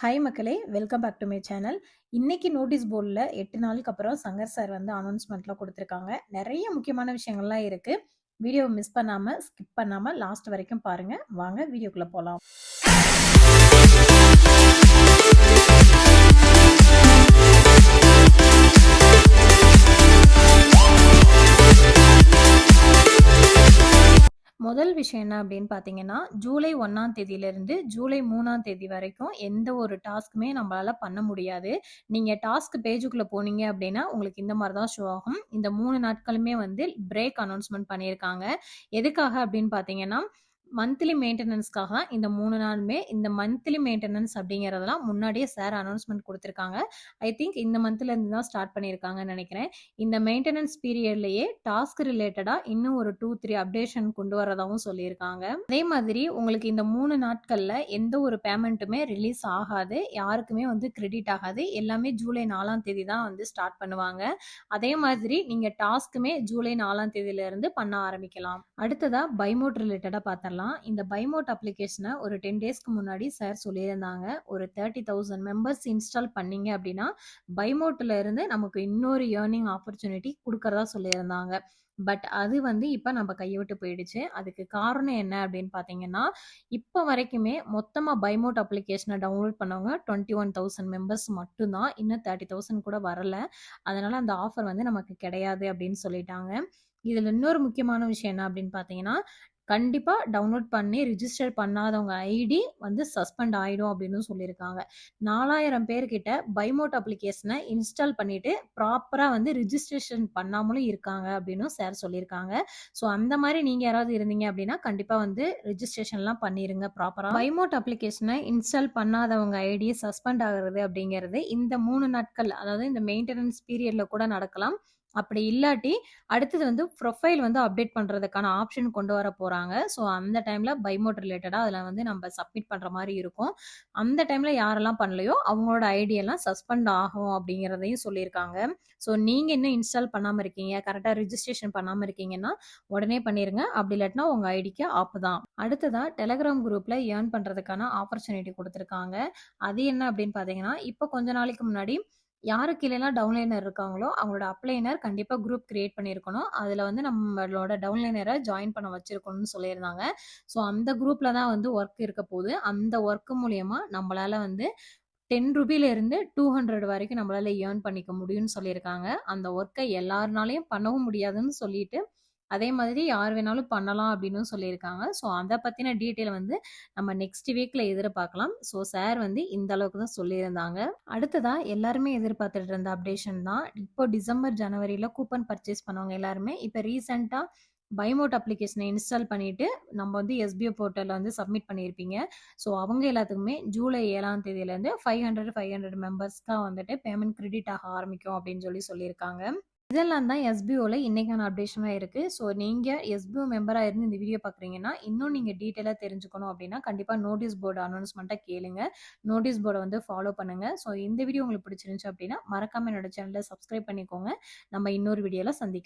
Hi மக்களே welcome back to my channel இன்னைக்கு notice போர்டில் எட்டு நாளுக்கு அப்புறம் சங்கர் சார் வந்து அனௌன்ஸ்மெண்ட்லாம் கொடுத்துருக்காங்க. நிறைய முக்கியமான விஷயங்கள்லாம் இருக்குது வீடியோவை மிஸ் பண்ணாமல் ஸ்கிப் பண்ணாமல் லாஸ்ட் வரைக்கும் பாருங்கள் வாங்க வீடியோக்குள்ளே போகலாம் விஷயம் என்ன அப்படின்னு பார்த்தீங்கன்னா ஜூலை ஒன்றாம் தேதியிலேருந்து ஜூலை மூணாம் தேதி வரைக்கும் எந்த ஒரு டாஸ்க்குமே நம்மளால பண்ண முடியாது. நீங்கள் டாஸ்க் பேஜுக்குள்ளே போனீங்க அப்படின்னா உங்களுக்கு இந்த மாதிரி தான் ஷோ ஆகும். இந்த மூணு நாட்களுமே வந்து பிரேக் அனௌன்ஸ்மெண்ட் பண்ணியிருக்காங்க. எதுக்காக அப்படின்னு பார்த்தீங்கன்னா மந்த்லி மெயின்டெனன்ஸ்க்காக தான் இந்த மூணு நாளுமே இந்த மந்த்லி மெயின்டெனன்ஸ் அப்படிங்கிறதெல்லாம் முன்னாடியே சார் அனௌன்ஸ்மெண்ட் கொடுத்துருக்காங்க. ஐ திங்க் இந்த மந்த்லேருந்து தான் ஸ்டார்ட் பண்ணியிருக்காங்கன்னு நினைக்கிறேன். இந்த மெயின்டெனன்ஸ் பீரியட்லேயே டாஸ்க் ரிலேட்டடாக இன்னும் ஒரு டூ த்ரீ அப்டேஷன் கொண்டு வரதாகவும் சொல்லியிருக்காங்க. அதே மாதிரி உங்களுக்கு இந்த மூணு நாட்களில் எந்த ஒரு பேமெண்ட்டுமே ரிலீஸ் ஆகாது. யாருக்குமே வந்து கிரெடிட் ஆகாது. எல்லாமே ஜூலை நாலாம் தேதி தான் வந்து ஸ்டார்ட் பண்ணுவாங்க. அதே மாதிரி நீங்கள் டாஸ்க்குமே ஜூலை நாலாம் தேதியிலேருந்து பண்ண ஆரம்பிக்கலாம். அடுத்ததாக பைமோட் ரிலேட்டடாக பார்த்தரலாம் இந்த பைமோட் அப்ளிகேஷனை ஒரு டென் டேஸ்க்கு முன்னாடி சார் சொல்லியிருந்தாங்க. ஒரு தேர்ட்டி தௌசண்ட் மெம்பர்ஸ் இன்ஸ்டால் பண்ணீங்க அப்படின்னா பைமோட்டில் இருந்து நமக்கு இன்னொரு ஏர்னிங் ஆப்பர்ச்சுனிட்டி கொடுக்கறதா சொல்லியிருந்தாங்க. பட் அது வந்து இப்போ நம்ம கைவிட்டு விட்டு போயிடுச்சு. அதுக்கு காரணம் என்ன அப்படின்னு பார்த்தீங்கன்னா இப்போ வரைக்குமே மொத்தமாக பைமோட் அப்ளிகேஷனை டவுன்லோட் பண்ணவங்க டுவெண்ட்டி ஒன் தௌசண்ட் மெம்பர்ஸ் மட்டும்தான். இன்னும் தேர்ட்டி தௌசண்ட் கூட வரல. அதனால் அந்த ஆஃபர் வந்து நமக்கு கிடையாது அப்படின்னு சொல்லிட்டாங்க. இதில் இன்னொரு முக்கியமான விஷயம் என்ன அப்படின்னு பார்த்தீங்கன்னா கண்டிப்பாக டவுன்லோட் பண்ணி ரிஜிஸ்டர் பண்ணாதவங்க ஐடி வந்து சஸ்பெண்ட் ஆகிடும் அப்படின்னு சொல்லியிருக்காங்க. நாலாயிரம் பேர்கிட்ட பைமோட் அப்ளிகேஷனை இன்ஸ்டால் பண்ணிட்டு ப்ராப்பராக வந்து ரிஜிஸ்ட்ரேஷன் பண்ணாமலும் இருக்காங்க அப்படின்னு சார் சொல்லியிருக்காங்க. ஸோ அந்த மாதிரி நீங்கள் யாராவது இருந்தீங்க அப்படின்னா கண்டிப்பாக வந்து ரிஜிஸ்ட்ரேஷன்லாம் பண்ணிடுங்க ப்ராப்பராக பைமோட் அப்ளிகேஷனை இன்ஸ்டால் பண்ணாதவங்க ஐடி சஸ்பெண்ட் ஆகிறது அப்படிங்கிறது இந்த மூணு நாட்கள் அதாவது இந்த மெயின்டெனன்ஸ் பீரியடில் கூட நடக்கலாம். அப்படி இல்லாட்டி அடுத்தது வந்து ப்ரொஃபைல் வந்து அப்டேட் பண்ணுறதுக்கான ஆப்ஷன் கொண்டு வர போகிறாங்க ஸோ அந்த டைமில் பைமோட் ரிலேட்டடாக அதில் வந்து நம்ம சப்மிட் பண்ணுற மாதிரி இருக்கும். அந்த டைமில் யாரெல்லாம் பண்ணலையோ அவங்களோட ஐடியெல்லாம் சஸ்பெண்ட் ஆகும் அப்படிங்கிறதையும் சொல்லியிருக்காங்க. ஸோ நீங்கள் இன்னும் இன்ஸ்டால் பண்ணாமல் இருக்கீங்க கரெக்டாக ரிஜிஸ்ட்ரேஷன் பண்ணாமல் இருக்கீங்கன்னா உடனே பண்ணிடுங்க அப்படி இல்லாட்டினா உங்கள் ஐடிக்கு ஆப்பு தான். அடுத்ததாக டெலகிராம் குரூப்பில் ஏர்ன் பண்ணுறதுக்கான ஆப்பர்ச்சுனிட்டி கொடுத்துருக்காங்க. அது என்ன அப்படின்னு பார்த்தீங்கன்னா இப்போ கொஞ்ச நாளைக்கு முன்னாடி யாருக்கு இல்லைனா டவுன்லைனர் இருக்காங்களோ அவங்களோட அப்ளைனர் கண்டிப்பாக குரூப் கிரியேட் பண்ணியிருக்கணும் அதில் வந்து நம்மளோட டவுன்லைனரை ஜாயின் பண்ண வச்சுருக்கணும்னு சொல்லியிருந்தாங்க. ஸோ அந்த குரூப்பில் தான் வந்து ஒர்க் இருக்க போகுது. அந்த ஒர்க்கு மூலயமா நம்மளால் வந்து டென் ருபிலேருந்து டூ ஹண்ட்ரட் வரைக்கும் நம்மளால் ஏர்ன் பண்ணிக்க முடியும்னு சொல்லியிருக்காங்க. அந்த ஒர்க்கை எல்லாருனாலையும் பண்ணவும் முடியாதுன்னு சொல்லிட்டு அதே மாதிரி யார் வேணாலும் பண்ணலாம் அப்படின்னு சொல்லியிருக்காங்க. ஸோ அதை பற்றின டீட்டெயில் வந்து நம்ம நெக்ஸ்ட் வீக்கில் எதிர்பார்க்கலாம். ஸோ சார் வந்து இந்த அளவுக்கு தான் சொல்லியிருந்தாங்க. அடுத்ததாக எல்லாருமே எதிர்பார்த்துட்டு இருந்த அப்டேஷன் தான். இப்போ டிசம்பர் ஜனவரியில் கூப்பன் பர்ச்சேஸ் பண்ணவங்க எல்லாருமே இப்போ ரீசெண்டாக பைமோட் அப்ளிகேஷனை இன்ஸ்டால் பண்ணிவிட்டு நம்ம வந்து எஸ்பிஓ போர்ட்டலில் வந்து சப்மிட் பண்ணியிருப்பீங்க. ஸோ அவங்க எல்லாத்துக்குமே ஜூலை ஏழாம் தேதியிலேருந்து ஃபைவ் ஹண்ட்ரட் ஃபைவ் ஹண்ட்ரட் மெம்பர்ஸ்க்கு வந்துட்டு பேமெண்ட் கிரெடிட் ஆக ஆரம்பிக்கும் அப்படின்னு சொல்லி சொல்லியிருக்காங்க. இதெல்லாம் தான் எஸ்பிஓவில் இன்றைக்கான அப்டேஷனாக இருக்குது ஸோ நீங்கள் எஸ்பிஓ மெம்பராக இருந்து இந்த வீடியோ பார்க்குறீங்கன்னா இன்னும் நீங்கள் டீட்டெயிலாக தெரிஞ்சுக்கணும் அப்படின்னா கண்டிப்பாக நோட்டீஸ் போர்டு அனௌன்ஸ்மெண்ட்டை கேளுங்க. நோட்டீஸ் போர்டை வந்து ஃபாலோ பண்ணுங்கள் ஸோ இந்த வீடியோ உங்களுக்கு பிடிச்சிருந்துச்சு அப்படின்னா மறக்காமல் என்னோட சேனலை சப்ஸ்கிரைப் பண்ணிக்கோங்க. நம்ம இன்னொரு வீடியோவில் சந்திக்கலாம்.